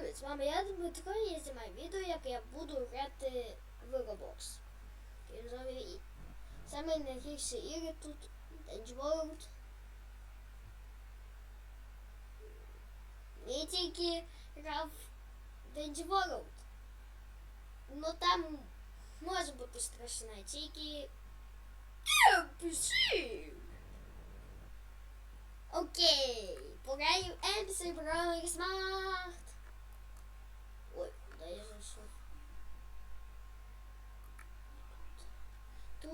привіт! З вами я Дмитро, і я знімаю відео, як я буду грати в Roblox. І взагалі саме найгірші ігри тут Dance World. Не тільки грав Dance World. Ну там може бути страшне, тільки NPC. Окей, пограю NPC Brawler Smart. Ой, куда я зайшов?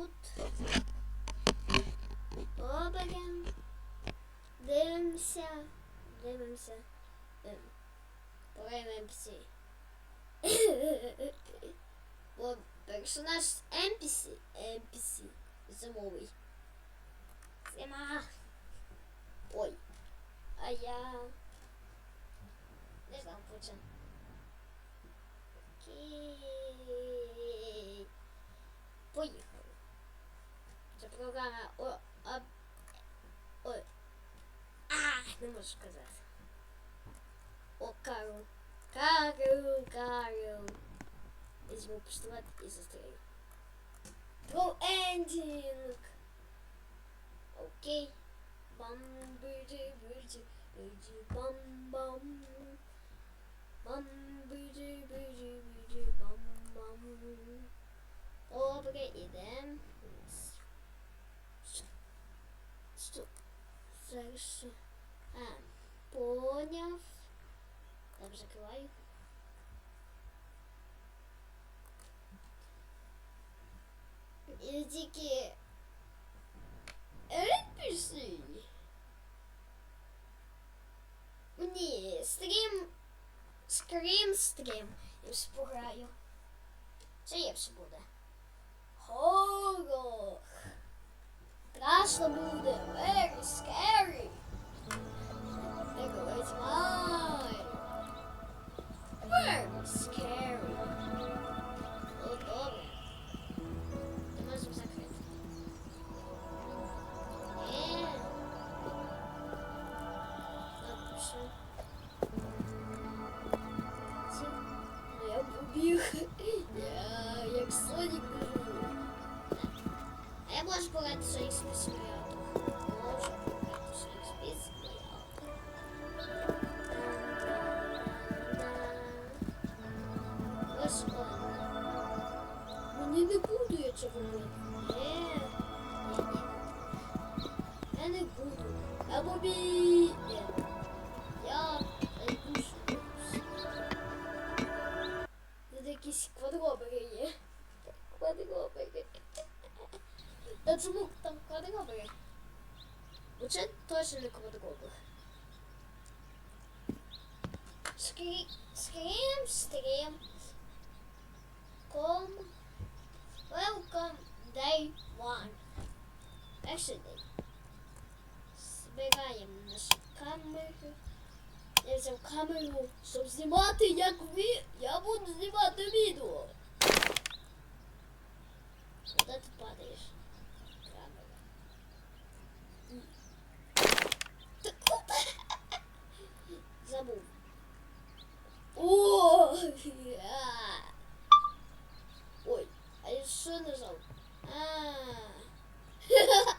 Тут. Оберем. Дивимося. Дивимося. NPC. Бо персонаж NPC. NPC. Зимовий. Зима. Ой. А я не знав про. Окей. Поїхали. başka zaten. Okaru. Karu, karu. Izmo postulat i zostaje. Pro engine. Okej. Okay. Bam, bıcı, bıcı, bıcı, bam, bam. Bam, bıcı, bıcı, bıcı, bam, bam. Oh, Dobre, idę. Stop. Zaraz. Поняв. Так, закриваю. І тільки NPC. Ні, стрім. Скрім стрім. Я все пограю. Це все буде. Хоррор. Страшно буде. Very scary. There goes mine. Very scary. О, добре. Ти можемо закрити. Е. Напишу. Ці. Ну, Я побіг. Я як Сонік біжу. А я можу пограти своїх спецмірятах. Точно не квадробер. Скрім, стрім. Ком. Welcome day one. Перший день. Збираємо наші камери. Я взяв камеру, щоб знімати, як ви. Я буду знімати відео. Куди ти падаєш? Камера. М. Та куди? Забув. О! Ой, а я що нажав? А.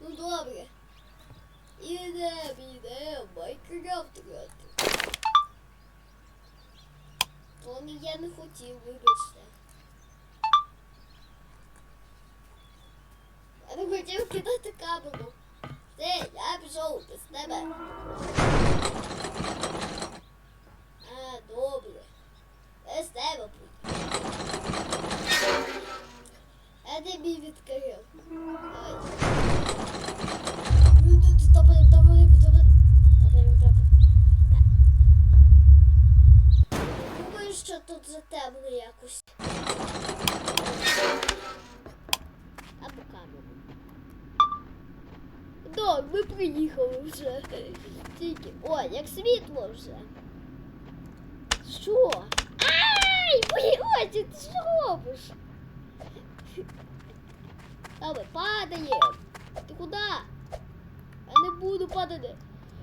Ну добре. Ідем, ідем, Майнкрафт грати. Тоні я не хотів, вибачте. Я не хотів кидати камеру. Все, я пішов без тебе. Добре. Без тебе буду. Я тобі відкрив. Ну. Думаю, що тут затемно якось. Або камеру. Так, ми приїхали вже. Тільки. О, як світло вже. Що? Ай! Мої очі, ти що робиш? А ми падаємо. Ти куди? Я не буду падати.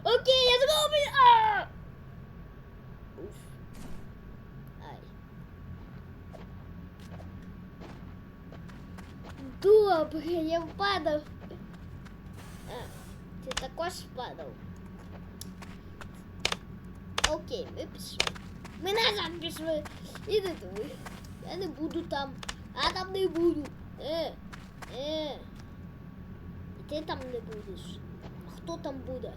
Окей, я зроблю. А! Уф. Ай. Добре, я впадав. А, ти також впадав. Окей, ми пішли. Ми назад пішли. Іди туди. Я не буду там. А там не буду. Е, е. І ти там не будеш. А хто там буде?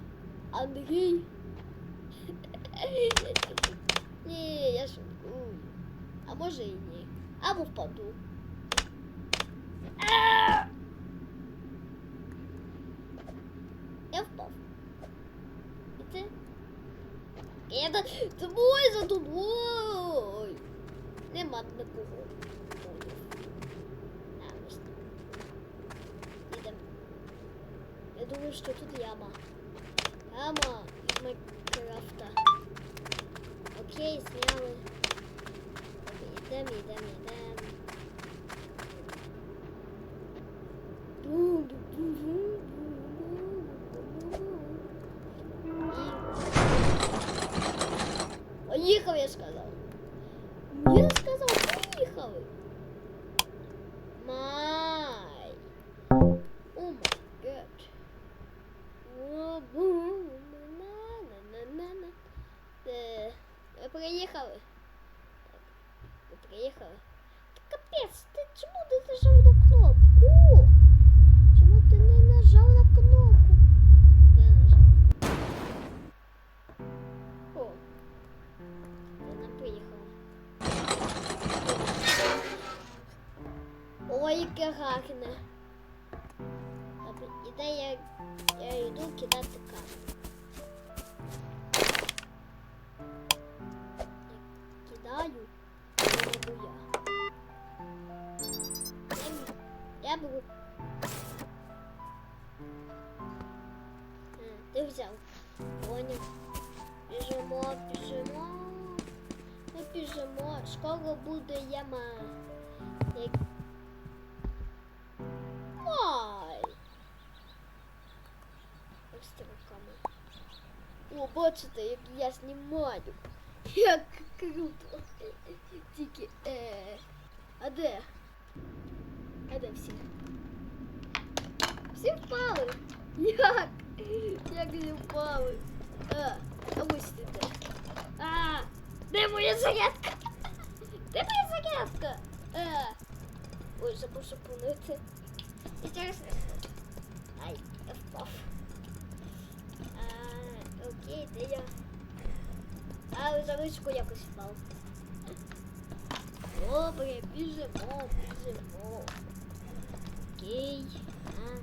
Андрій? Ні, я шуткую. А може і ні. Або впаду. А! Я впав. Я за тобою за тобою. Нема нікого. А, ось так. Ідемо. Я думаю, що тут яма. Яма із Майнкрафта. Окей, зняли. Йдемо, йдемо, йдемо. О Скоро буде яма. Як... Ой. Ось з руками. О, бачите, як я знімаю. Як круто. Тільки, е... А де? А де всі? Всі впали. Як? Як не впали? А, а ось ти де. А, де моя зарядка? Де моя зарядка? А, ой, забув запалити. І зараз... Ай, я впав. А, окей, де я? А, за ручку якось впав. Добре, біжимо, біжимо. Окей. А.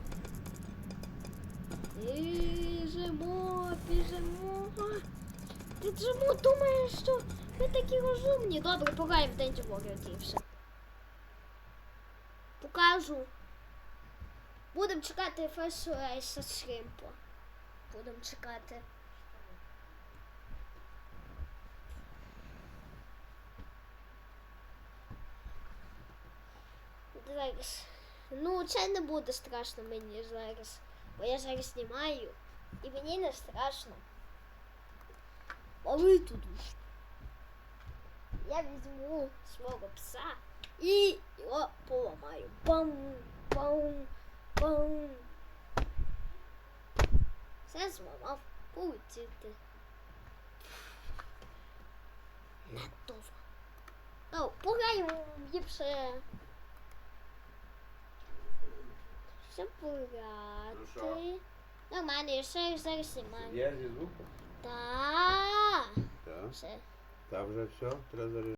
Біжимо, біжимо. Ти чому думаєш, що ми такі розумні? Добре, пограємо в Денді Warrior і все. Покажу. Будемо чекати First Race Шримпа. Будемо чекати. Зараз. Ну, це не буде страшно мені зараз. Бо я зараз знімаю. І мені не страшно. А ви тут. Я візьму свого пса і його поламаю. Бам, бам, бам. Все зламав. Полетіти. Надовго. О, пограємо ліпше. Все пограти. Нормально, я ще зараз знімаю. Я зі звуком? Так. Так. Все. Та вже все, треба.